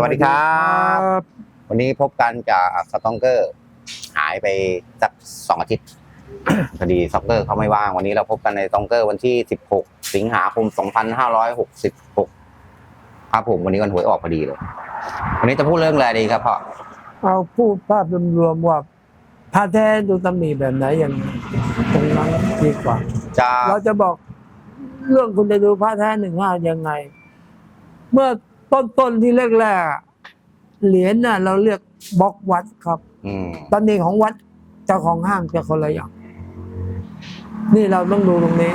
สวัสดีครับ วันนี้พบกันจากสตองเกอร์ หายไปสักสองอาทิตย์ พอดีสตองเกอร์เขาไม่ว่าง วันนี้เราพบกันในสตองเกอร์วันที่ 16 สิงหาคม 2566 ครับผมวันนี้วันหวยออกพอดีเลย วันนี้จะพูดเรื่องอะไรดีครับพ่อ เอาพูดภาพรวมๆว่าผ้าแท้ดูตำหนิแบบไหนอย่างตรงนั้นดีกว่า จะเราจะบอกเรื่องคุณจะดูผ้าแท้หนึ่งห้ายังไง เมื่อ ต้นๆที่แรกๆอะเหรียญน่ะ เราเรียกบล็อกวัดครับอืมตำหนิของวัดเจ้าของห้างจะคนละอย่าง นี่เราต้องดูตรงนี้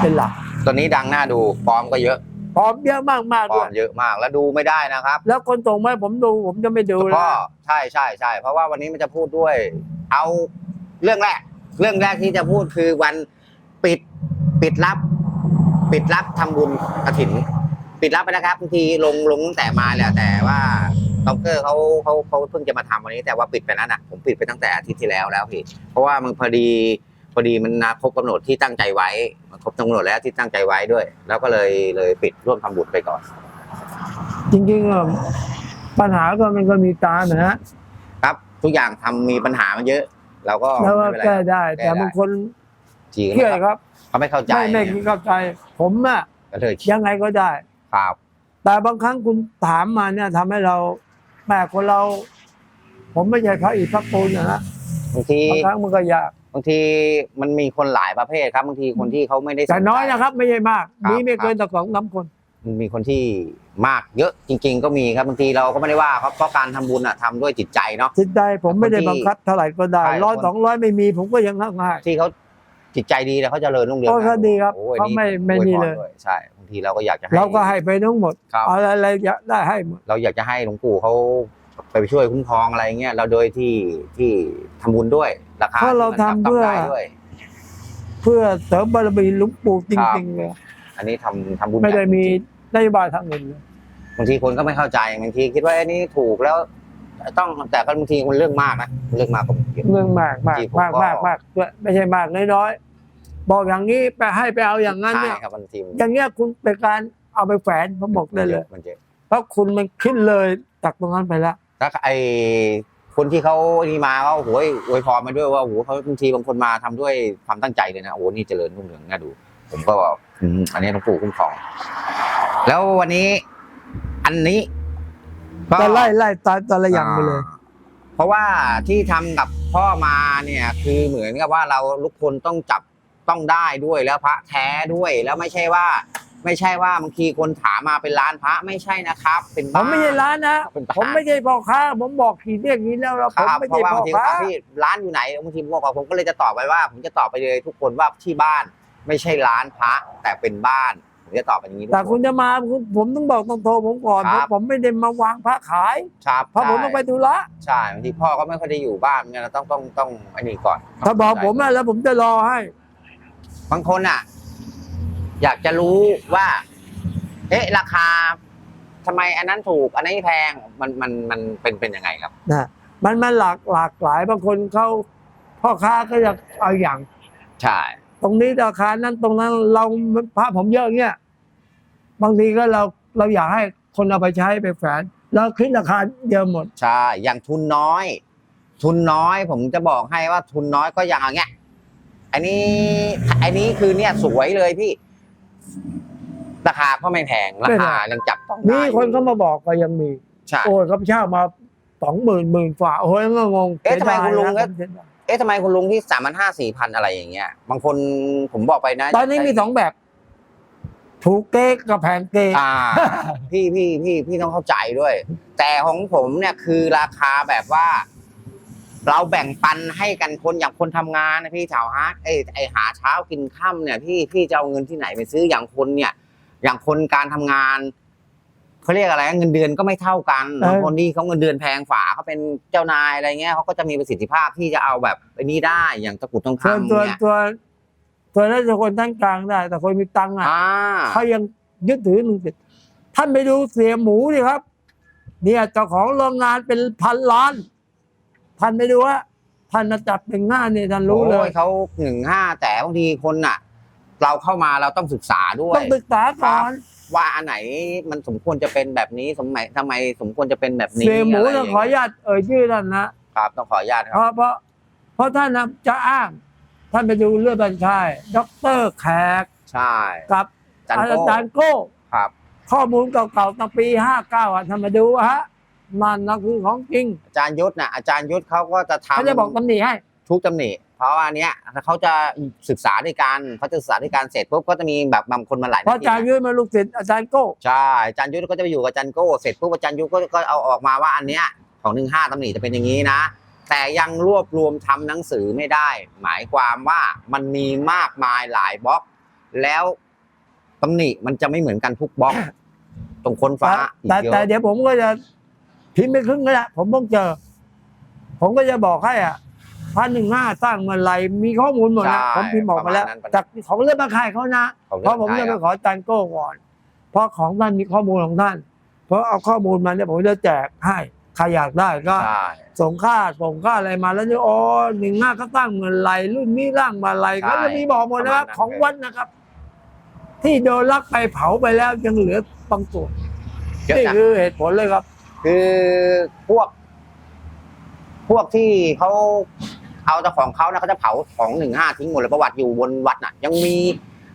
เป็นหลักตัวนี้ดังน่าดูฟอร์มก็เยอะพร้อมเยอะมากฟๆอด้วร์ยมเยอะมากแล้วดูไม่ได้นะครับแล้วคนส่งมาให้ผมดูผมจะไม่ดูเพแล้วราะใช่ใช่ใช่เพราะว่าวันนี้มันจะพูดด้วย เอาเรื่องแรก เรื่องแรกที่จะพูดคือวันปิดปิดรับ ปิดรับทำบุญกระถิน ปิดรับไปนะครับบางทีลงลงตั้งแต่มาแหละแต่ว่าต็อกเกอร์เขาเขาเขาเพิ่งจะมาทำวันนี้แต่ว่าปิดไปนั้นอะผมปิดไปตั้งแต่อาทิตย์ที่แล้วแล้วพี่ เพราะว่ามันพอดีพอดีมันนะครบกำหนดที่ตั้งใจไว้มันครบกำหนดแล้วที่ตั้งใจไว้ด้วย แล้วก็เลยเลยปิดร่วมทำบุญไปก่อน จริงๆอะปัญหาก็มันก็มีตานะฮะครับทุกอย่างทำมีปัญหามันเยอะ เราก็แล้วก็ไม่เป็นไรแก้ได้แก้แต่ได้บางคนจริงเครียดนะคครับรับเขาไม่เข้าใจไม่ไม่เข้าใจ ผมอะก็เลย ยังไงก็ได้ ครับ แต่บางครั้งคุณถามมาเนี่ยทำให้เราแม่คนเรา ผมไม่ใช่พระอิฐพระปูนนะฮะบางทีบางครั้งมันก็ยากบางทีมันมีคนหลายประเภทครับบางทีคนที่เขาไม่ได้สแต่ใจน้อยนะครับ ไม่ใช่มาก ครับมีไม่เกินครับแต่สองสามคน มันมีคนที่มากเยอะจริง ๆ ก็มีครับบางทีเราก็ไม่ได้ว่าครับเพราะการทำบุญอะทำด้วยจิตใจเนาะ จิตใจผมไม่ได้คนที่บังคับเท่าไหร่ก็ได้ใช่ร้อยคน สองร้อยไม่มี ผมก็ยังง่ายที่เขาจิตใจดีแล้วเขาเจะเริญรุ่งเรืองโอ้เขาดีครับโอ้ยเขาไม่นี่ไม่อวนี่พรเลยด้วยใช่บาง ทีเราก็อยากจะให้เราก็ให้ไปทั้งหมดครับอะไรอะไรอยากได้ให้หมดเราอยากจะให้หลวงปู่เขาไปช่วยคุ้มครองอะไรเงี้ยเราโดยที่ที่ทำบุญด้วยราคาเพราะเราที่มันจับทำเพื่อต้องได้ด้วย เพื่อเสริมบารมีหลุงปู่จริงๆเลยอันนี้ทำทำบุญไม่ได้แบบมีจริงนโยบายทางเงินเลยๆบางทีคนก็ไม่เข้าใจบางทีคิดว่าอันนี้ถูกแล้ว ต้องแต่ก็บางทีมันเรื่องมากนะเรื่องมากกว่าผมคิดเรื่องมากมากจริงผมมากก็มากมากด้วยไม่ใช่มากน้อยๆ บอกอย่างนี้ไปให้ไปเอาอย่างนั้นใช่เนี่ยครับบางทีมันอย่างเงี้ยคุณเป็นการเอาไปแฝนผมบอกได้เลยมันเยอะเพราะคุณมันคิดเลยจากตรงนั้นไปแล้วถ้าไอคนที่เขานี่มาก็โอ้โหอวยพรมาด้วยว่าโอ้โหเขาบางทีบางคนมาทำด้วยความตั้งใจเลยนะโอ้โหนี่เจริญรุ่งเรืองน่าดู ผมก็บอกอืมอันนี้หลวงปู่คุ้มครอง แล้ววันนี้อันนี้ก็แต่ไล่ไล่ตายแต่ละอย่างไปเลย เพราะว่าที่ทำกับพ่อมาเนี่ย คือเหมือนกับว่าเราทุกคนต้องจับ ต้องได้ด้วยแล้วพระแท้ด้วยแล้วไม่ใช่ว่า ไม่ใช่ว่าบางทีคนถามมาเป็นร้านพระไม่ใช่นะครับ เป็นผบ้ามไม่ใช่ร้านนะ เป็นบ้าน ผมไม่ใช่พ่อค้า ผมบอกขีดเรียกนี้แล้วแล้วคผมรับไม่เพใช่ราะว่าพ่บาองทีค้า พี่ร้านอยู่ไหนบางทีบอกว่าผมก็เลยจะตอบไปว่า ผมจะตอบไปเลยทุกคนว่าที่บ้านไม่ใช่ร้านพระแต่เป็นบ้าน ผมจะตอบไปอย่างนี้ทุกแต่คคุณนจะมาผมผมต้องบอกต้องโทรผมก่อนครับเพราะผมไม่ได้มาวางพระขาย ครับเพราะผมต้องไปธุระใช่บางทีพ่อก็ไม่ค่อยได้อยู่บ้านเนี่ยเราต้องต้องต้องอันนี้ก่อนถ้าบอกผมอะแล้วผมจะรอให้ บางคนอะ อยากจะรู้ว่า เอ๊ะ ราคาทำไมอันนั้นถูก อันนี้แพงมันมันมันเป็นเป็นยังไงครับ นะมันมันหลากหลากหลายบางคนเขาพ่อค้าก็จะเอาอย่าง ใช่ตรงนี้ราคานั้นตรงนั้นเราพระผมเยอะเงี้ยบางทีก็เราเราอยากให้คนเอาไปใช้ไปแฝนเราคิดราคาเยอะหมด ใช่อย่างทุนน้อย ทุนน้อย ผมจะบอกให้ว่าทุนน้อยก็อย่างอย่างเงี้ย อันนี้อันนี้คือเนี่ยสวยเลยพี่ ราคาก็ไม่แพงราคายังจับต้องได้มีคนเขามาบอกก็ยังมีใช่โอ้ยเขาเช่ามาสองหมื่นหมื่นฝ่าโอ้ยก็งงเอ๊ะทำไมคุณลุงเสียดายก็นะเอ๊ะทำไมคุณลุงที่สามพันห้าสี่พันอะไรอย่างเงี้ย บางคนผมบอกไปนะ ตอนนี้มีสองแบบ ถูกเก๊กกับแพงเก๊กอ่าพี่พี่พี่พี่ต้องเข้าใจด้วย แต่ของผมเนี่ยคือราคาแบบว่า เราแบ่งปันให้กันคนอย่างคนทำงานนะพี่ชาวฮาร์ดไอ้ไอ้หาเช้ากินค่ำเนี่ยพี่พี่จะเอาเงินที่ไหนไปซื้ออย่างคนเนี่ย อย่างคนการทำงานเขาเรียกอะไรเงินเดือนก็ไม่เท่ากันบางคนที่เขาเงินเดือนแพงฝ่าเขาเป็นเจ้านายอะไรเงี้ยเขาก็จะมีประสิทธิภาพที่จะเอาแบบไอ้นี้ได้อย่างตะกรุดทองส่วนคำตัวเนี่ยตัวตัวนั้นจะคนทั้งกลางได้ แต่คนมีตังค์อะอ่าเขายังยึดถือหนึ่งสิทธิ์ท่านไปดูเสียหมูดิครับ เนี่ยเจ้าของโรงงานเป็นพันล้าน ท่านไปดูว่าท่านมาจับหนึ่งหน้าเนี่ยท่านรู้เลโอ้ยเขาหนึ่งห้าแต่บางทีคนน่ะ เราเข้ามาเราต้องศึกษาด้วยต้องศึกษาก่อนว่าอันไหนมันสมควรจะเป็นแบบนี้สมัยทำไมสมควรจะเป็นแบบนี้เสียหมูะไรต้องขออนุญาตเอ่ยชื่อท่านนะครับต้องขออนุญาตคเพรับราะเพราะเพราะท่านนะจะอ้าง ท่านไปดูเรื่องบัญชายด็อกเตอร์แขกใช่กับจันอาโก้จารย์โก้ ครับ ข้อมูลเก่าๆตั้งปีห้าเก้าอะท่านมาดูฮะ มันนะคือของจริง อาจารย์ยุทธนะอาจารย์ยุทธเขาก็จะทำเขาจะบอกตำหนิให้ทุกตำหนิเพราะว่าอันเนี้ยเขาจะศึกษาด้วยกันเขาจะศึกษาด้วยกันเสร็จปุ๊บก็จะมีแบบบางคนมาหลายเพราะอาจารย์ยืนมาลูกศิษย์อาจารย์โก้ใช่อาจารย์ยุทธก็จะไปอยู่กับอาจารย์โก้เสร็จปุ๊บอาจารย์ยุทธก็ก็เอาออกมาว่าอันเนี้ยของหนึ่งห้าตำหนิจะเป็นอย่างนี้นะ แต่ยังรวบรวมทำหนังสือไม่ได้ หมายความว่ามันมีมากมายหลายบล็อก แล้วตำหนิมันจะไม่เหมือนกันทุกบล็อกตรงค้นฟ้าอีแต่กเยแต่อะเดี๋ยวผมก็จะ พิมพ์ไปครึ่งก็ได้ผมต้องเจอ ผมก็จะบอกให้อะพันหนึ่งห้าสร้างเมื่อไหรมีข้อมูลหมดนะผมพิมพ์บอกมาแล้วจากของเรื่องมาขายเขานะของเพราะผมจะไปขออาจารย์โก้ก่อนเพราะของท่านมีข้อมูลของท่าน เพราะเอาข้อมูลมาเนี่ยผมจะแจกให้ใครอยากได้ก็ ใช่ ส่งค่าส่งค่าอะไรมาแล้วเนี่ยอ๋อหนึ่งห้าก็ตั้งเงินไหรรุ่นนี้ร่างมาไหรเขาจะมีบอกหมดนะครับของวัดนะครับ ที่โดนลักไปเผาไปแล้วยังเหลือบางส่วนเยอะนี่นะคือเหตุผลเลยครับ คือพวก พวกที่เขาเอาเจ้าของเขานะเขาจะเผาของหนึ่งห้าทิ้งหมดเลยประวัติอยู่บนวัดน่ะ ยังมี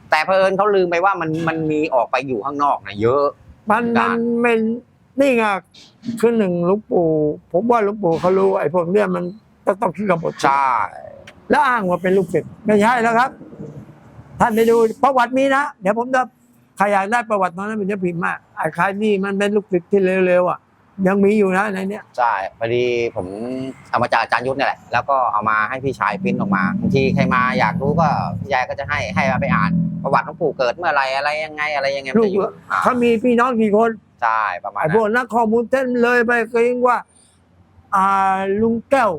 แต่เพอิญเขาลืมไปว่ามันมันมีออกไปอยู่ข้างนอกนะเยอะ มันได้มันเป็นนี่ไงคือหนึ่งหลุงปู่ผมว่าหลุงปู่เขารู้ไอ้พวกเนี้ยมันต้องต้องคิดกับบทใช่แล้วอ้างว่าเป็นลูกศิษย์ไม่ใช่แล้วครับ ท่านไปดูประวัติมีนะเดี๋ยวผมจะใครอยากได้ประวัติตอนนั้นเป็นจะพิมพ์มาไอ้ใครนี่มันเป็นลูกศิษย์ที่เร็วๆอะ ยังมีอยู่นะในเนี้ยใช่พอดีผมเอามาจากอาจารย์ยุทธเนี่ยแหละแล้วก็เอามาให้พี่ชายปริ้นออกมาบางทีใครมาอยากรู้ก็พี่ยายก็จะให้ให้เอาไปอ่าน ประวัติหลวงปู่เกิดเมื่อไหรอะไรยังไงอะไรยังไงมันลูกจะอยู่อ่าเขามีพี่น้องกี่คนใช่ประมาณไอ้นั้พวกนนักข้อมูลเต้นเลยไปเกรงว่า อ่าลุงแก้ว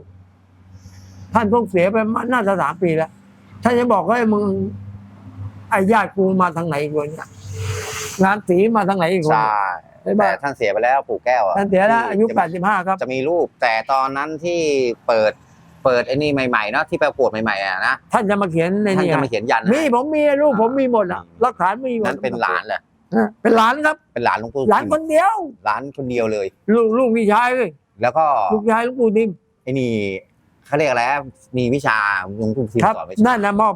ท่านเพิ่งเสียไปมาน่าจะสามปีแล้วท่านจะบอกว่าไอ้มึงไอ้ญาติกูมาทางไหนอีกวะเนี่ยงานสีมาทางไหนอีกวะใช่ ใช่แต่ปะท่านเสียไปแล้วปู่แก้วอะท่านเสียแล้วอายุ ที่แปดสิบห้าครับ จะมีรูป แต่ตอนนั้นที่เปิดเปิดไอ้นี่ใหม่ๆเนาะที่ประกวดใหม่ๆอะนะท่านจะมาเขียนในท่านนี่จะมาเขียนยันมีผมมีรูปผมมีหมดอะอืมหลักฐานมีหมดนั่นเป็นหลานเลยนะเป็นหลานครับ เป็นหลานหลวงปู่หลานคนเดียว หลานคนเดียวเลย ลูกลูกพี่ชายเลยแล้วก็ลูกชายหลูกปู่นิ่มไอ้นี่เขาเรียกอะไรนะมีวิชาหลวงปู่ทิมครับ สอนวินั่ชานนะมอบ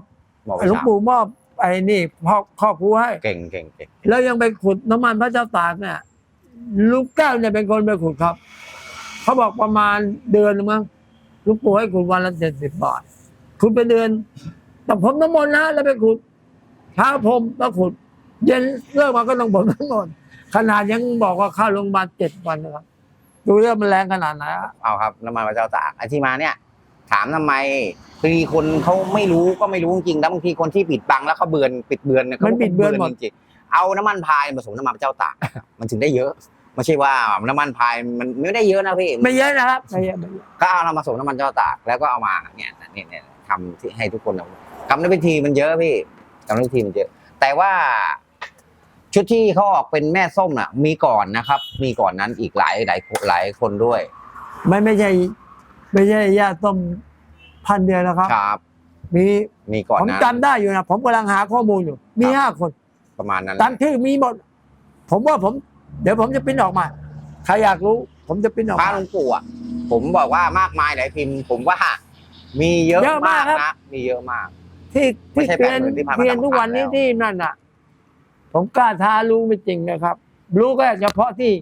บอกหลวิวงชาปู่มอบไอ้นี่พ่อครอบครัวให้ เก่งเก่งเก่งแล้วยังไปขุดน้ำมันพระเจ้าตากเนี่ย ลูกแก้วเนี่ยเป็นคนไปขุดครับ เขาบอกประมาณเดือนหนึงมั้งลูกปู่ให้ขุดวันละเจ็ดสิบบาทขุดไปเดือนแต่ผมน้ำมนต์นะแล้วไปขุดเช้าผมแล้วขุด เย็นเลิกมาก็ต้องผมน้ำมนต์ขนาดยังบอกว่าเข้าโรงพยาบาลเจ็ดวันนะครับดูเรื่องมันแรงขนาดไหนอะเอาครับน้ำมันพระเจ้าตากไอ้ที่มาเนี่ย ถามทำไมบางทีคนเขาไม่รู้ก็ไม่รู้จริงๆแล้วบางทีคนที่ปิดบังแล้วเขาเบือนปิดเบือนเนี่ยมันขาบิดเบือนหมดจริง เอาน้ำมันพายผสมน้ำมันพระเจ้าตากมันถึงได้เยอะไม่ใช่ว่าน้ำมันพายมันไม่ได้เยอะนะพี่ไม่เยอะนะครับไม่เยอะไม่เยอะก็เอาน้ำมาผสมน้ำมันเจ้าตากแล้วก็เอามาเนี่ยเนี่ยเนี่ยทำที่ให้ทุกคนเอากรรมวิธีมันเยอะพี่กรรมวิธีมันเยอะ แต่ว่าชุดที่เขาออกเป็นแม่ส้มน่ะ มีก่อนนะครับ มีก่อนนั้นอีกหลายหลายหลายคนด้วย ไม่ไม่ใช่ไม่ใช่ญาติต้มพันเดียวนะครับ ครับ มีมีก่อนผมนะจำได้อยู่นะผมกำลังหาข้อมูลอยู่ มีครับห้าคน ประมาณนั้น ตามชื่อมีหมด ผมว่าผม เดี๋ยวผมจะปริ้นออกมา ใครอยากรู้ ผมจะปริ้นออกพระมา หลวงปู่อะผมบอกว่ามากมายหลายพิมพ์ ผมว่ามีเยอะเยอะมามากกครับ นะมีเยอะมาก ที่ไม่ที่ใช่เรียน80,000ที่ผ่านมาเรียนทุกวันนี้แล้ว ที่นั่นน่ะ ผมกล้าท้ารู้ไม่จริงนะครับ รู้ก็เฉพาะที่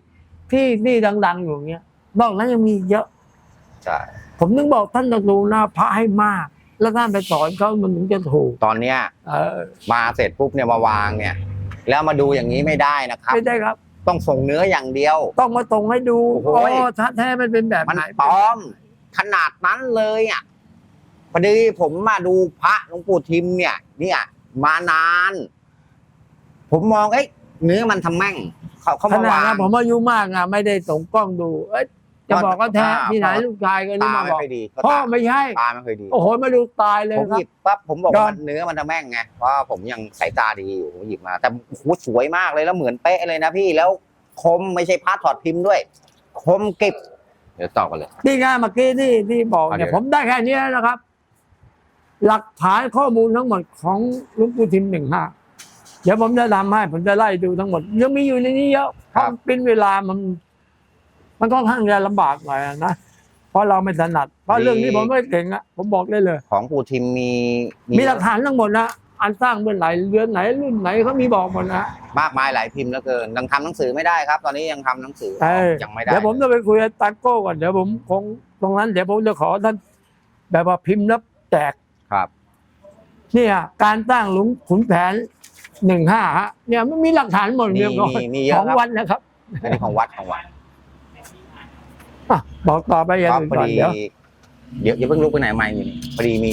ที่ที่ดัง ๆ อยู่เงี้ยนอกนั้นยังมีเยอะ ใช่ ผมนึกบอกท่านต้องดูหน้าพระให้มาก แล้วท่านไปสอนเขามันถึงจะถูก ตอนเนี้ยเออมาเสร็จปุ๊บเนี่ยมาวางเนี่ย แล้วมาดูอย่างนี้ไม่ได้นะครับ ไม่ได้ครับ ต้องส่งเนื้ออย่างเดียว ต้องมาตรงให้ดูโอ้โหอ๋อถ้าแท้มันเป็นแบบมันไหนปลอม ขนาดนั้นเลยอะพอดีผมมาดูพระหลวงปู่ทิมเนี่ย เนี่ย มานาน ผมมองเอ้ยเนื้อมันทำแม่งเขาเขาขมานาดวางนั้นผมอายุมากอะไม่ได้ส่งกล้องดู เอ้ย จะบอกว่าแท้อ่าที่ไหนลูกชายก็นี่ตามาไม่บอกค่อยดีก็พ่อตาไม่ใช่ ตาไม่ค่อยดีโอ้โหมาดูตายเลยผมครัหบ ยิบปั๊บผมบอกยอว่ามเนื้อมันทำแม่งไงเพราะว่าผมยังสายตาดีอยู่ผมหยิบมา แต่โอ้โหสวยมากเลยแล้วเหมือนเป๊ะเลยนะพี่แล้วคมไม่ใช่พาร์ทถอดพิมพ์ด้วย คมเก็บเดี๋ยวต่อกันเลย นี่ไงเมื่อกี้ที่ที่บอกอะเดี๋เนี่ยยว ผมได้แค่นี้นะครับ หลักฐานข้อมูลทั้งหมดของหลุงปู่ทิมหนึ่งห้าเดี๋ยวผมจะทำให้ผมจะไล่ดูทั้งหมดยังมีอยู่ในนี้เยอะเพครัราะบเป็นเวลามัน มันค่อนข้างจะลำบากหน่อยนะเพราะเราไม่ถนัด เพราะเรื่องนี้ผมไม่เก่งอะผมบอกได้เลย ของปู่ทิมมีมีหลักฐานทั้งหมดนะอันสร้างเมื่อไหร่เดือนไหนรุ่นไหนเขามีบอกหมดนะมากมายหลายพิมพ์เหลือเกินยังทำหนังสือไม่ได้ครับ ตอนนี้ยังทำหนังสือเออยังไม่ได้เดี๋ยวผมจะไปคุยกับตาโก้ก่อนเดี๋ยวผมคงตรงนั้นเดี๋ยวผมจะขอท่านแบบว่าพิมพ์แล้วแจกครับเนี่ยการตั้งหลุมขุนแผนหนึ่งห้าฮะเนี่ยมันมีหลักฐานหมดมีเรียบร้อยมีมีเยอะของครับวัดนะครับอันนี้ของวัดของวัด อะบอกต่อไปอย่างก็อื่นพอก่อนดีเดี๋ยวเดี๋ยวอย่าเพิ่งลุกไปไหนไม่มีพอดีมี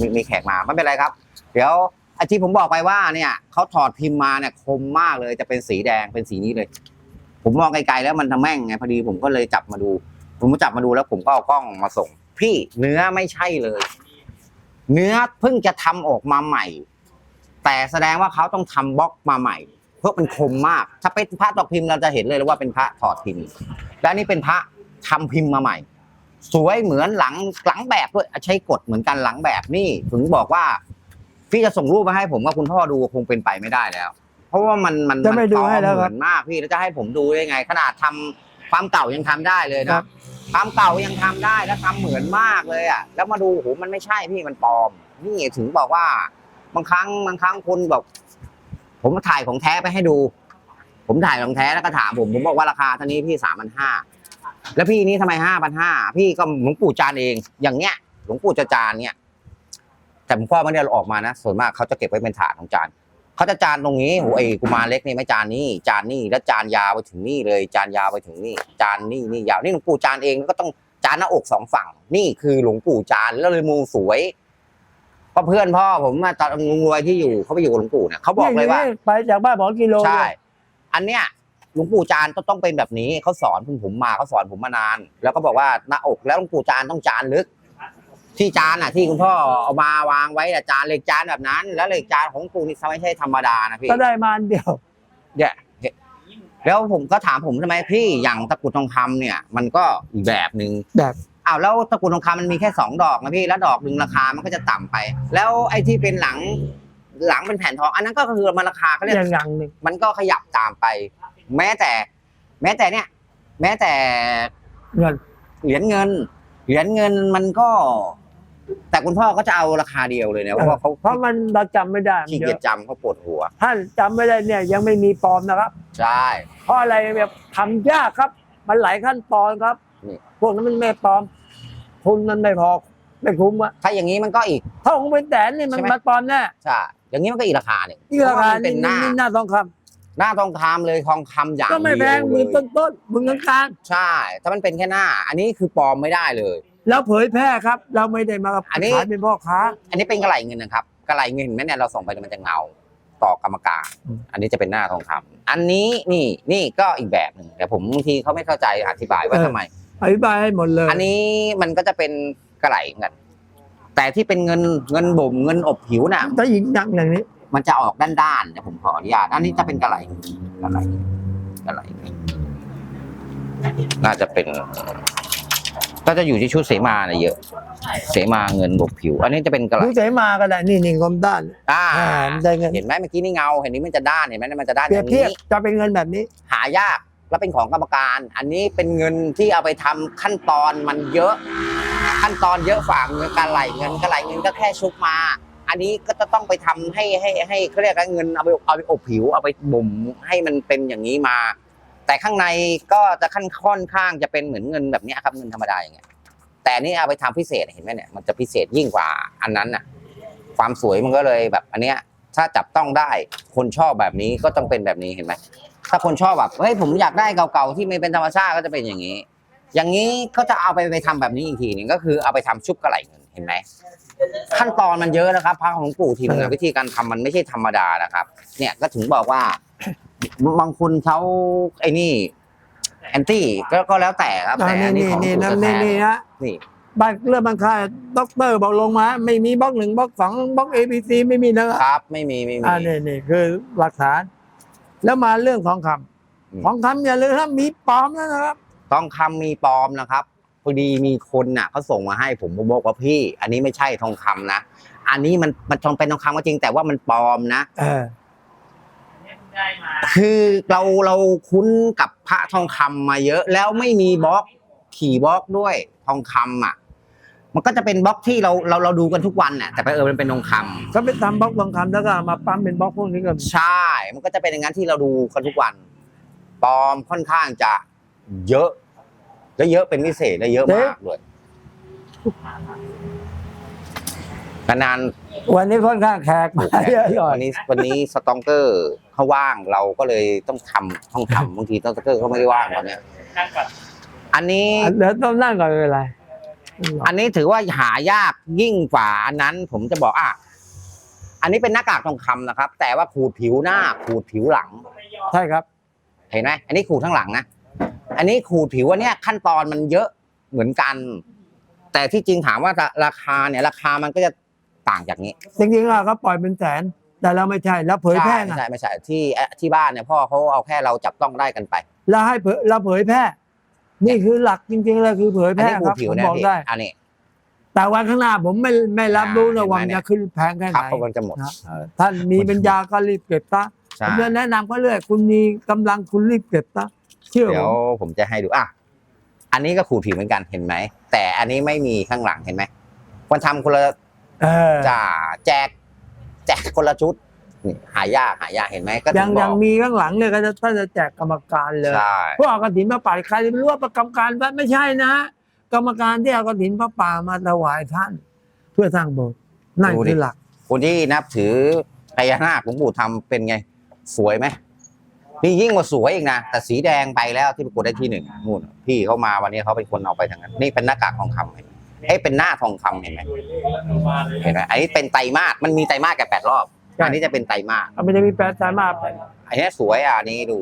มีมีแขกมาไม่เป็นไรครับ เดี๋ยวไอาที่ผมบอกไปว่าเนี่ยเขาถอดพิมพ์มาเนี่ยคมมากเลยจะเป็นสีแดงเป็นสีนี้เลย ผมมองไกลๆแล้วมันทำแม่งไงพอดีผมก็เลยจับมาดู ผมจับมาดูแล้วผมก็เอากล้องมาส่ง พี่เนื้อไม่ใช่เลย เนื้อเพิ่งจะทำออกมาใหม่ แต่แสดงว่าเขาต้องทำบล็อกมาใหม่ เพราะมันคมมาก ถ้าเป็นพระตอกพิมพ์เราจะเห็นเลยว่าเป็นพระถอดพิมพ์ และนี่เป็นพระ ทำพิมพ์มาใหม่ สวยเหมือนหลังหลังแบบด้วยใช้กดเหมือนกันหลังแบบนี่ถึงบอกว่าพี่จะส่งรูปมาให้ผมกับคุณพ่อดูคงเป็นไปไม่ได้แล้ว เพราะว่ามันมันจะไม่ดูนให้แล้วเหครัมืบอนมากพี่แล้วจะให้ผมดูได้ไง ขนาดทำความเก่ายังทำได้เลยครันะบความเก่ายังทำได้แล้วทำเหมือนมากเลยอะ แล้วมาดูโหมันไม่ใช่พี่มันปลอม นี่ถึงบอกว่า บางครั้งบางครั้งคนบอกผมถ่ายของแท้ไปให้ดู ผมถ่ายของแท้แล้วก็ถามผม ผมบอกว่าราคาเท่านี้พี่สามพันห้า แล้วพี่นี้ทำไมห้าพันห้าพี่ก็หลวงปู่จานเอง อย่างเนี้ย หลวงปู่จะจานเนี่ยแต่ผมพ่อไม่ได้เอาออกมานะส่วนมากเขาจะเก็บไว้เป็นถาดของจานเขาจะจานตรงนี้โหไอ้กุมารเล็กนี่ไม่จานนี่จานนี่แล้วจานยาวไปถึงนี่เลย จานยาวไปถึงนี่จานนี่นี่ยาวนี่หลวงปู่จานเองก็ต้องจานหน้าอกสองฝั่ง นี่คือหลวงปู่จานแล้วเลยมูสวยเพราะเพื่อนพ่อผมมาตอนลุงรวยที่อยู่เขาไปอยู่กับหลวงปู่เนี่ยเขาบอกเลยว่านี่ไปจากบ้านบอกกิโลใช่ อันเนี้ย หลวงปู่จานต้องต้องเป็นแบบนี้เขาสอนผมผมมาเขาสอนผมมานาน แล้วก็บอกว่าหน้าอกแล้วหลวงปู่จานต้องจานลึก ที่จานอะที่คุณพ่อเอามาวางไว้อะจานเหล็กจานแบบนั้น แล้วเหล็กจานของหลวงปู่นี่ไม่ใช่ธรรมดานะพี่ก็ได้มาอันเดียวเนี่ยแล้วผมก็ถามผมทำไมพี่อย่างตะกรุดทองคำเนี่ย มันก็อีกแบบหนึ่งแบบอ้าวแล้วตะกรุดทองคำมันมีแค่สองดอกนะพี่แล้วดอกหนึ่งราคามันก็จะต่ำไป แล้วไอ้ที่เป็นหลังหลังเป็นแผ่นทอง อันนั้นก็คือมันราคาเขาเรียกอย่างอย่างหนึ่งมันก็ขยับตามไป แม้แต่ แม้แต่เนี่ย แม้แต่เงินเหรียญเงิน เหรียญเงินมันก็ แต่คุณพ่อก็จะเอาราคาเดียวเลยนะเพราะว่าเขาเพราะมันเราจำไม่ได้มันขี้เยเกียจอะจำเขาปวดหัว ท่านจำไม่ได้เนี่ย ยังไม่มีปลอมนะครับ ใช่เพราะอะไรแบบทำยากครับ มันหลายขั้นตอนครับนี่พวกนั้นมันไม่ปลอมทุนมันไม่พอไม่คุ้มอะถ้าอย่างนี้มันก็อีกถ้าของเป็นแสนนี่มันใช่ไหมมาปลอมแน่ใช่อย่างนี้มันก็อีกราคาหนึ่งที่ราคาเพะว่มันเป็นี่นหน้านี่หน้าทองค หน้าทองคำเลยทองคำอย่างำก็ไม่แพงเดียวหมือเลยต้นต้นๆหมือกลางใช่ ถ้ามันเป็นแค่หน้า อันนี้คือปลอมไม่ได้เลยๆแล้วเผยแพร่ครับ เราไม่ได้มาอันนี้ขายเป็นพ่อค้า อันนี้เป็นกระไหลเงินนะครับกระไหลเงินเห็นไหมเนี่ยเราส่งไปมันจะเงาต่อกรรมการอืมอันนี้จะเป็นหน้าทองคำอันนี้นี่นี่ก็อีกแบบหนึ่งแต่ผมบางทีเขาไม่เข้าใจอธิบายว่าทำไมอธิบายให้หมดเลย อันนี้มันก็จะเป็นกระไหลเงินแต่ที่เป็นเงินเงินบ่มเงินอบผิวน่ะถ้าหญิงดังอย่างนี้ มันจะออกด้านๆเดี๋ยวผมขออนุญาตอันนี้จะเป็นกระไหลกระไหลกระไหลน่าจะเป็นก็จะอยู่ที่ชุดเสมาเนี่ยเยอะ เสมาเงินบกผิว อันนี้จะเป็นกระไหลดูเสมาก็ได้นี่นี่กรมด้านอ่าอ่ามันได้เงินเห็นไหมเมื่อกี้นี่เงาเห็นนี้มันจะด้านเห็นไหมมันจะด้านเปอรียบย่างเทียบนี้จะเป็นเงินแบบนี้ หายากแล้วเป็นของกรรมการ อันนี้เป็นเงินที่เอาไปทำขั้นตอนมันเยอะ ขั้นตอนเยอะฝ่าเงินการไหลเงินการไหลเงินก็แค่ชุบมา อันนี้ก็จะต้องไปทำให้ให้ให้เขาเรียกว่าเงินเอาไปเอาไปอบผิวเอาไปบ่มให้มันเป็นอย่างนี้มา แต่ข้างในก็จะขั้นค่อนข้างจะเป็นเหมือนเงินแบบนี้ครับเงินธรรมดาอย่างเงี้ยแต่นี่เอาไปทำพิเศษเห็นไหมเนี่ยมันจะพิเศษยิ่งกว่าอันนั้นน่ะ ความสวยมันก็เลยแบบอันเนี้ยถ้าจับต้องได้คนชอบแบบนี้ก็ต้องเป็นแบบนี้เห็นไหมถ้าคนชอบแบบเฮ้ยผมอยากได้เก่าๆที่ไม่เป็นธรรมชาติก็จะเป็นอย่างนี้ อย่างนี้ก็จะเอาไปไปทำแบบนี้อีกทีนึงก็คือเอาไปทำชุบกระไหลเงิน เห็นไหมขั้นตอนมันเยอะนะครับพระของปู่ทิมเนี่ยวิธีการทำมันไม่ใช่ธรรมดานะครับ เนี่ยก็ถึงบอกว่า บางคนเขาไอ้นี่แอนตี้ก็ก็แล้วแต่ครับอ่าแต่อันี่นนี้นี่ของนี่ปู่นะแท้นี่นี่ฮะนี่บ้านเรื่องบางค่ายด็อกเตอร์บอกลงมา ไม่มีบล็อกหนึ่งบล็อกสองบล็อกเอบีซีไม่มีนะครับครับ ไม่มีไม่มีอ่านี่นี่คือหลักฐาน แล้วมาเรื่องทองคำอืมทองคำอย่าลืมนะมีปลอมแล้วนะครับทองคำมีปลอมนะครับ พอดีมีคนน่ะเขาส่งมาให้ผมผมบอกว่าพี่ อันนี้ไม่ใช่ทองคำนะอันนี้มันมันทองเป็นทองคำก็จริงแต่ว่ามันปลอมนะเออได้มาคือเราเราคุ้นกับพระทองคำมาเยอะ แล้วไม่มีบล็อกขี่บล็อกด้วยทองคำอะ มันก็จะเป็นบล็อกที่เราเราเราดูกันทุกวันน่ะแต่ไปเออมันเป็นทองคำเขาไปทำบล็อกทองคำแล้วก็เอามาปั๊มเป็นบล็อกพวกนี้ก็ใช่ มันก็จะเป็นอย่างนั้นที่เราดูกันทุกวันปลอมค่อนข้างจะเยอะ และเยอะเป็นพิเศษและเยอะมากด้วยนานวันนี้ค่อนข้างแขกๆมาเยอะหน่อวัยนนี้วันนี้สตองเกอร์เขาว่างเราก็เลยต้องทำต้องทำบางทีสตองเกอร์เขาไม่ได้ว่างตอนเนี้ยนั่งก่อนอันนี้เดี๋ยวต้องนั่งก่อนไม่เป็นไรอันนี้ถือว่าหายากยิ่งกว่าอันนั้น ผมจะบอกอะอันนี้เป็นหน้ากากทองคำนะครับ แต่ว่าขูดผิวหน้าขูดผิวหลังไม่ยอมใช่ครับ เห็นไหมอันนี้ขูดข้างหลังนะ อันนี้ขูดผิวอันเนี้ยขั้นตอนมันเยอะเหมือนกัน แต่ที่จริงถามว่าราคาเนี่ย ราคามันก็จะต่างจากนี้จริงๆอะเขาปล่อยเป็นแสน แต่เราไม่ใช่แล้วเผยแพร่ไม่ไงใช่ไม่ใช่ที่เอ่อที่บ้านเนี่ยพ่อเขาเอาแค่เราจับต้องได้กันไปเราให้เผยเราเผยแพร่ นี่คือหลักจริงๆเลยคือเผยอัแพนร่นี้ขูคดรับผิวผมเนี่ยบอกพี่ได้อันนี้แต่วันข้างหน้าผมไม่ไม่รับรู้นะอ่าว่ามันเห็นไหมจะขึ้นแพงแค่ไหครับนเพราะมันจะหมดนะเออท่านมีปัญญาก็รีบเก็บซะผใช่มจะแนะนำก็เรื่อยคุณมีกำลังคุณรีบเก็บซะ เชื่อเดี๋ผยวมผมจะให้ดูอะอันนี้ก็ขูดผิวเหมือนกันเห็นไหม แต่อันนี้ไม่มีข้างหลังเห็นไหมคนทำคนละเออจ่าแจก แจกคนละชุดนี่หายากหายากเห็นไหมก็ถึยังบยัองกมีข้างหลังเนี่ยก็จะท่านจะแจกกรรมการเลยใช่พวกเอากระถินพระป่าใครไม่รู้ว่าประกรรมการวัดไม่ใช่นะ กรรมการที่เอากระถินพระป่ามาถวายท่าน เพื่อสร้างโบสถ์นั่นคือหลักคนที่นับถือพญานาคหลวงปู่ทำเป็นไง สวยไหม นี่ยิ่งกว่าสวยอีกนะแต่สีแดงไปแล้วที่ประกวดได้ที่หนึ่งนู่นพี่เขามาวันนี้เขาเป็นคนเอาไปทางนั้น นี่เป็นหน้ากากทองคำเห็นไหมเอ้ยเป็นหน้าทองคำเห็นไหมรวยเลขแล้วหนูมาเลยเห็นไหมอันนี้เป็นไตรมาสมันมีไตรมาสแค่แปดรอบใช่อันนี้จะเป็นไตรมาสมันจะมีแปดสายมาไปอันนี้สวยอะอันนี้ดู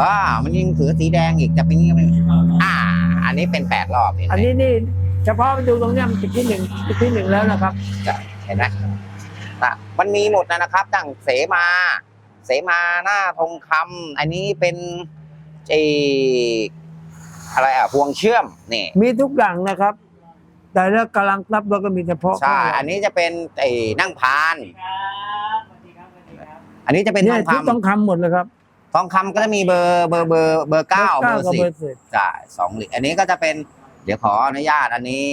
อ่ามันยิ่งถือสีแดงอีกจะเป็นยังไงอ่า อันนี้เป็นแปดรอบเห็นไหมอันนี้นี่เฉพาะไปดูตรงเนี้ยมันติดที่หนึ่งติดที่หนึ่งแล้วนะครับเห็นไหมอะมันมีหมดนะนะครับตั้งเสมา เสมาหน้าทองคำอันนี้เป็นไออะไรอะพวงเชื่อมนี่มีทุกอย่างนะครับ แต่ถ้ากำลังรับเราก็มีเฉพาะใช่อันนี้จะเป็นไอ้นั่งพานครับสวัสดีครับสวัสดีครับอันนี้จะเป็นเนี่ทยองที่ต้องคำทำหมดเลยครับทองคำก็จะมีเบอร์เบอร์เบอร์เบอร์เก้าเบอร์กับสิเบบอร์สิบใช่สองเหรียญอันนี้ก็จะเป็นเดี๋ยวขออนุญาตอันนี้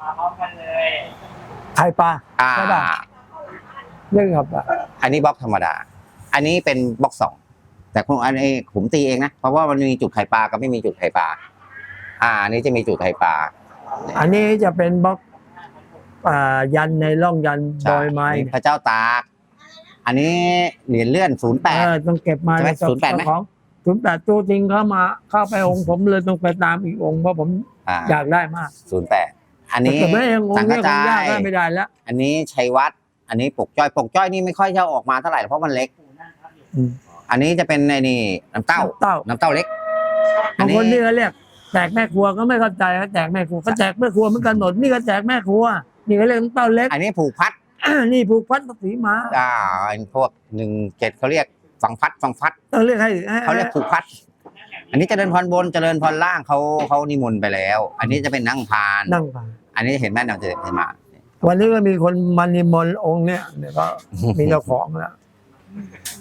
มาพร้อมกันเลยไข่ปลาอ่าใช่ป่ะเรื่องครับอะอันนี้บล็อกธรรมดา อันนี้เป็นบล็อกสองแต่คุณอันนี้ผมตีเองนะเพราะว่ามันมีจุดไข่ปลากับไม่มีจุดไข่ปลาอ่าอันนี้จะมีจุดไข่ปลาอันนี้จะเป็นบล็อกอ่ายันในร่องยันบใช่อยไม้อันนี้พระเจ้าตาก อันนี้เหรียญเลื่อนศูนย์แปดเออต้องเก็บมาใช่ไหมใน08ไหมของศูนย์แปดตัวจริงเข้ามาเข้าไปองค์ผมเลยต้องไปตามอีกองค์เพราะผมอ่าอยากได้มากศูนย์แปดอันนี้แต่ไม่ได้องสัค์งกเนี้คจางยากยได้ไม่ได้แล้ว อันนี้ชัยวัฒน์อันนี้ปกจ้อยปกจ้อยนี่ไม่ค่อยจะออกมาเท่าไหร่เพราะมันเล็กปู่นั่งทับ อยู่อืมอันนี้จะเป็นไอ้นี่น้ำเต้าเต้า น้ำเต้าเล็กอับานงนี้คนนี่เขาเรียกแจกแม่ครัวก็ไม่เข้าใจเขาแจกแม่ครัวเขาแจกแม่ครัวเหมือนกันหมดนี่ก็แจกแม่ครัว นี่เขาเรียกน้ำเต้าเล็ก อันนี้ผูกพัด นี่ผูกพัดสีมาอ่าไอ้พวกหนึ่งเจ็ดเขาเรียกฝังพัดฝังพัดต้องเรียกให้ให้เขาเรียกผูกพัด อันนี้เจริญพรบนเจริญพรล่างเขาเขานิมนต์ไปแล้ว อันนี้จะเป็นนั่งพานนั่งฟังอันนี้เห็นไหมนำเสด็จมาวันนี้ก็มีคนมานิมนต์องค์เนี่ยเดี๋ยวก็มีเจ้าของแล้ว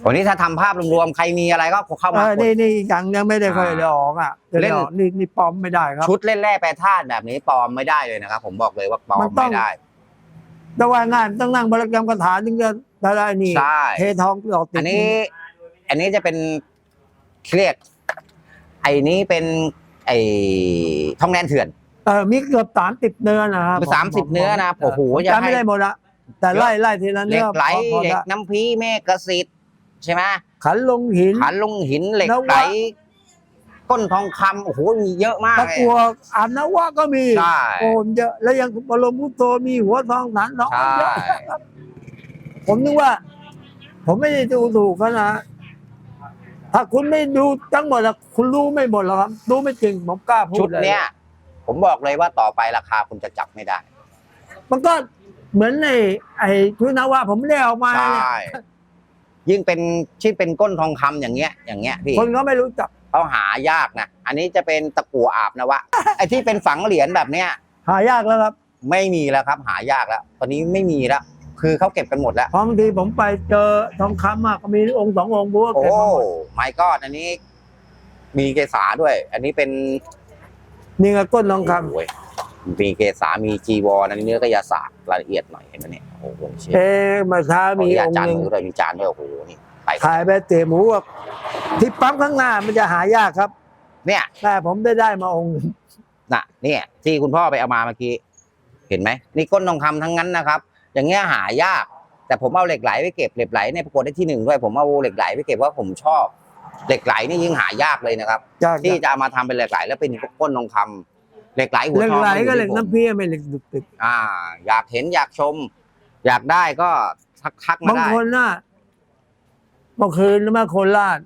วันนี้ถ้าทำภาพรวมๆใครมีอะไรก็เข้าเอมาอกด นี่นี่ยังยังไม่ได้เคยอ่าได้ออกอะจะได้ออกนี่นี่ปลอมไม่ได้ครับ ชุดเล่นแร่แปรธาตุแบบนี้ปลอมไม่ได้เลยนะครับ ผมบอกเลยว่าปลอมัมนต้อง ไม่ได้ แต่ว่าง่ายมันต้องนั่งบริกรรมคาถาถึงจะได้นี่ใช่ เททองหลอกติดอันนี้ อันนี้จะเป็นเครียกไอ้นี้เป็นไอ้ทองแดนเถื่อน เออมีเกือบสามสิบเนื้อนะครับสามสิบเนื้อนะโอ้โหจะจำไม่ให้ได้หมดละแต่ไล่ไล่ทีละเหล็เนื้อกไหลพอพอเหล็กละน้ำพีเมฆสิทธิ์ ใช่ไหมขันลงหิน ขันลงหินเหล็กนวะไหลก้นทองคำโอ้โหมีเยอะมากตะเลยกัวอาบนวะก็มีใช่โอ้มเยอะแล้วยังบรมพุทโธมีหัวทองฐานทองใช่เยอะผมนึกว่า ผมไม่ได้ดูถูกเขานะถ้าคุณไม่ดูทั้งหมดอะคุณรู้ไม่หมดหรอกครับรู้ไม่จริงผมกล้าพูชุดดเลยเนี้ยผมบอกเลยว่าต่อไปราคาคุณจะจับไม่ได้ มันก็เหมือนในไอ้ชุดนวะผมไม่ได้เออกมาใชเนี่ ย่ยิ่งเป็นชิ้นเป็นก้นทองคำอย่างเงี้ยอย่างเงี้ยพี่คนก็ไม่รู้จักเขาหายากนะอันนี้จะเป็นตะกั่วอาบนะวะไอ้ที่เป็นฝังเหรียญแบบเนี้ยหายากแล้วครับไม่มีแล้วครับ หายากแล้ว ตอนนี้ไม่มีแล้วคคือเขาเก็บกันหมดแล้วเพราะบางทีผมไปเจอทองคำอะก็มีองค์สององค์บัวโอ้เก็บมาหมดไม่ก็อันนี้ มีเกษาด้วย อันนี้เป็นนี่ไงก้นทองคำโอ้ย มีเกษามีจีวรอันนี้เนื้อกระยาศาสตร์รายละเอียดหน่อยเห็นไหมเนี่ยโอ้โหเชี่ยเอ๊ะเมาเช้ามีมีอาองค์จารหย์นึ่งมือด้วยมีจานด้วยโอ้โหนี่ไปขายไปเตะหมูอะที่ปั๊มข้างหน้ามันจะหายากครับ เนี่ยแต่ผมได้ได้มาองค์หนึ่งน่ะเนี่ยที่คุณพ่อไปเอามาเมื่อกี้เห็นไหมนี่ก้นทองคำทั้งนั้นนะครับ อย่างเงี้ยหายาก แต่ผมเอาเหล็กไหลไปเก็บเหล็กไหลในยประกวดได้ที่หนึ่งด้วยผมเอาเหล็กไหลไปเก็บว่าผมชอบ เหล็กไหลนี่ยิ่งหายากเลยนะครับ ยากที่จะเอามาทำเป็นเหล็กไหลแล้วเป็นก้นทองคำ เหล็กไหลหัวเหล็กทองไหลก็อยู่เหล็กที่ผมน้ำเพี้ยไม่เหล็กดุกติกอ่า อยากเห็นอยากชม อยากได้ก็ทักทักมาบางได้คนน่ะเมื่อคืนมาโคราช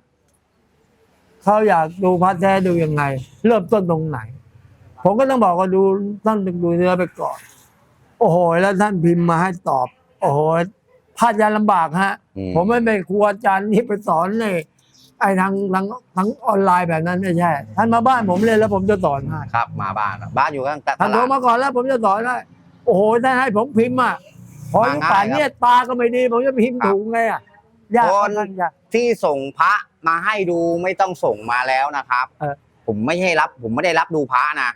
เขาอยากดูพระแท้ดูยังไง เริ่มต้นตรงไหน ผมก็ต้องบอกว่าดูท่านดูเนื้อไปก่อน โอ้โห แล้วท่านพิมพ์มาให้ตอบ โอ้โหพลาดยาลำบากฮะ อืผมไม่ไปครูอาจารย์นี่ไปสอนเลย ไอ้ทางทางทางออนไลน์แบบนั้นไม่ใช่ ท่านมาบ้านผมเลยแล้วผมจะสอนให้ครับ มาบ้านอะบ้านอยู่ข้างตท่านโทรลาด มาก่อนแล้วผมจะสอนได้โอ้โหท่านให้ผมพิมพ์อะพอมายุคง่ายป่านเนี่ยตาก็ไม่ดีผมจะพิมพ์ครับถูกไงอะยากคนท่านยาก ที่ส่งพระมาให้ดูไม่ต้องส่งมาแล้วนะครับเออ ผมไม่ให้รับ ผมไม่ได้รับดูพระนะ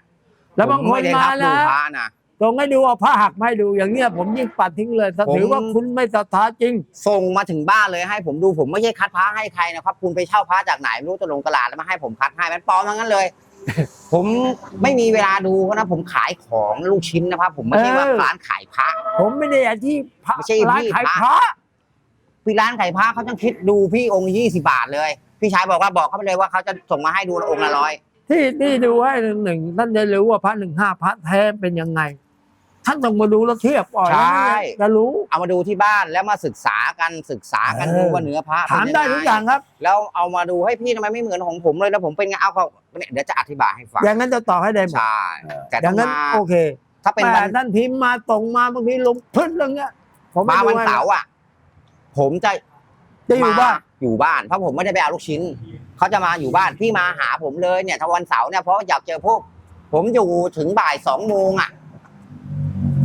แล้วบางผคนไม่ได้มารับดูนะพระนะ ส่งให้ดูเอาผ้าหักมาให้ดูอย่างเนี้ยผมยิ่งปัดทิ้งเลยถ้าผม ถือว่าคุณไม่ศรัทธาจริง ส่งมาถึงบ้านเลยให้ผมดูผมไม่ใช่คัดพระให้ใครนะครับคุณไปเช่าพระจากไหนไม่รู้จะลงตลาดแล้วมาให้ผมคัดให้มันปลอมทั้งนั้นเลย ผมไม่มีเวลาดูเพราะนะผมขายของลูกชิ้นนะครับ ผมไม่ใช่ว่าเออ ร้านขายพระ ผมไม่ได้อาชีพพระไม่ใช่ร้านพี่ขายพระ พระ พี่ร้านขายพระเขาต้องคิดดูพี่องค์ยี่สิบาทเลย พี่ชายบอกว่าบอกเขาไปเลยว่าเขาจะส่งมาให้ดูองค์ละร้อยที่ที่ดูให้หนึ่งหนึ่งท่านจะรู้ว่าพระหนึ่งห้าพระแท้เป็นยังไง ท่านต้องมาดูแล้วเทียบก่อนใช่ จะรู้เอามาดูที่บ้านแล้วมาศึกษากันศึกษากันเออดูว่าเนื้อพระเป็นถามได้งงทุกอย่างครับ แล้วเอามาดูให้พี่ทำไมไม่เหมือนของผมเลยแล้วผมเป็นไงเอาเขาเนี่ยเดี๋ยวจะอธิบายให้ฟังอย่างนั้นจะต่อให้ได้หมดใช่แต่อต้ย่าองงนั้นมาโอเคถ้าเป็นแต่วันท่านพิมพ์มาตรงมาบางทีลงพึ่งเรื่องเงี้ยผมไม่มาดูวันให้เสาร์อะ ผมจะ จะอยู่บ้าน มอยู่บ้านเพราะผมไม่ได้ไปเอาลูกชิ้น เขาจะมาอยู่บ้านพี่มาหาผมเลยเนี่ยถ้าวันเสาร์เนี่ยเพราะอยากเจอพวก ผมอยู่ถึงบ่ายสองโมงอะ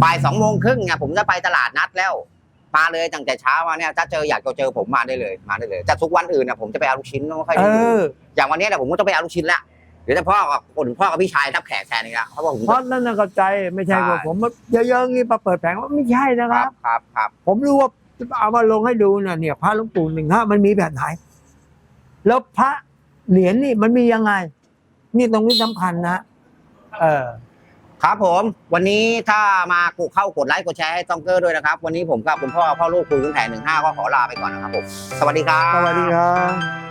บ่ายสองโมงครึ่งอะผมจะไปตลาดนัดแล้ว มาเลยตั้งแต่เช้ามาเนี่ยถ้าเจออยากจะเจอผมมาได้เลยมาได้เลยแต่ทุกวันอื่นน่ะผมจะไปเอาลูกชิ้นไม่ค่อยเอได้ดูออย่างวันนี้เนี่ยผมก็ต้องไปเอาลูกชิ้นละเดี๋ยวจะพ่อกับคนพ่อกับพี่ชายรับแขกแทนอีกแล้วเพราะว่าผมเพราะนั่นน่ะเข้าใจไม่ใช่ว่าใช่ผมเยอะๆงี้มาเปิดแผงว่าไม่ใช่นะคครัรับ บครับครับผมรู้ว่าเอามาลงให้ดูเนี่ยเนี่ย พระหลวงปู่หนึ่งห้ามันมีแบบไหน แล้วพระเหรียญนี่มันมียังไง นี่ตรงนี้สำคัญนะเออ ครับผมวันนี้ถ้ามากดเข้ากดไลค์กดแชร์ให้ต้องเกอร์ด้วยนะครับ วันนี้ผมกับคุณพ่อพ่อลูกคุยกันแผนหนึ่งห้าก็ขอลาไปก่อนนะครับผมสวัสดีครับ สวัสดีครับ